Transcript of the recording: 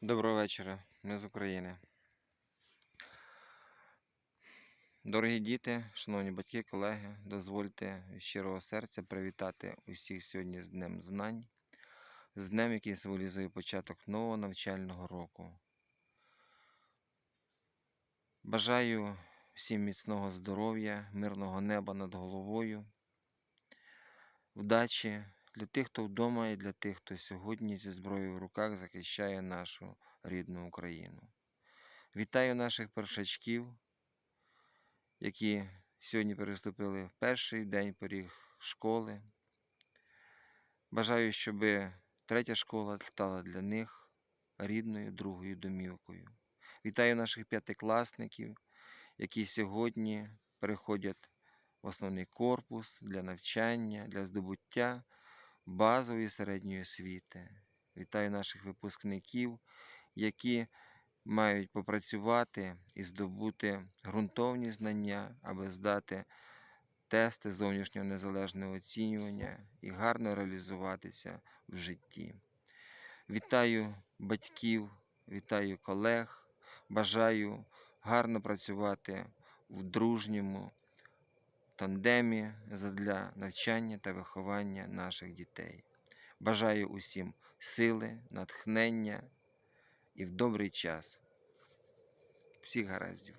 Доброго вечора, ми з України. Дорогі діти, шановні батьки, колеги, дозвольте від щирого серця привітати усіх сьогодні з Днем Знань, з днем, який символізує початок нового навчального року. Бажаю всім міцного здоров'я, мирного неба над головою, вдачі для тих, хто вдома, і для тих, хто сьогодні зі зброєю в руках захищає нашу рідну Україну. Вітаю наших першачків, які сьогодні переступили в перший день поріг школи. Бажаю, щоб третя школа стала для них рідною другою домівкою. Вітаю наших п'ятикласників, які сьогодні переходять в основний корпус для навчання, для здобуття базової середньої освіти. Вітаю наших випускників, які мають попрацювати і здобути ґрунтовні знання, аби здати тести зовнішнього незалежного оцінювання і гарно реалізуватися в житті. Вітаю батьків, вітаю колег, бажаю гарно працювати в дружньому тандемі задля навчання та виховання наших дітей. Бажаю усім сили, натхнення і в добрий час. Всіх гараздів.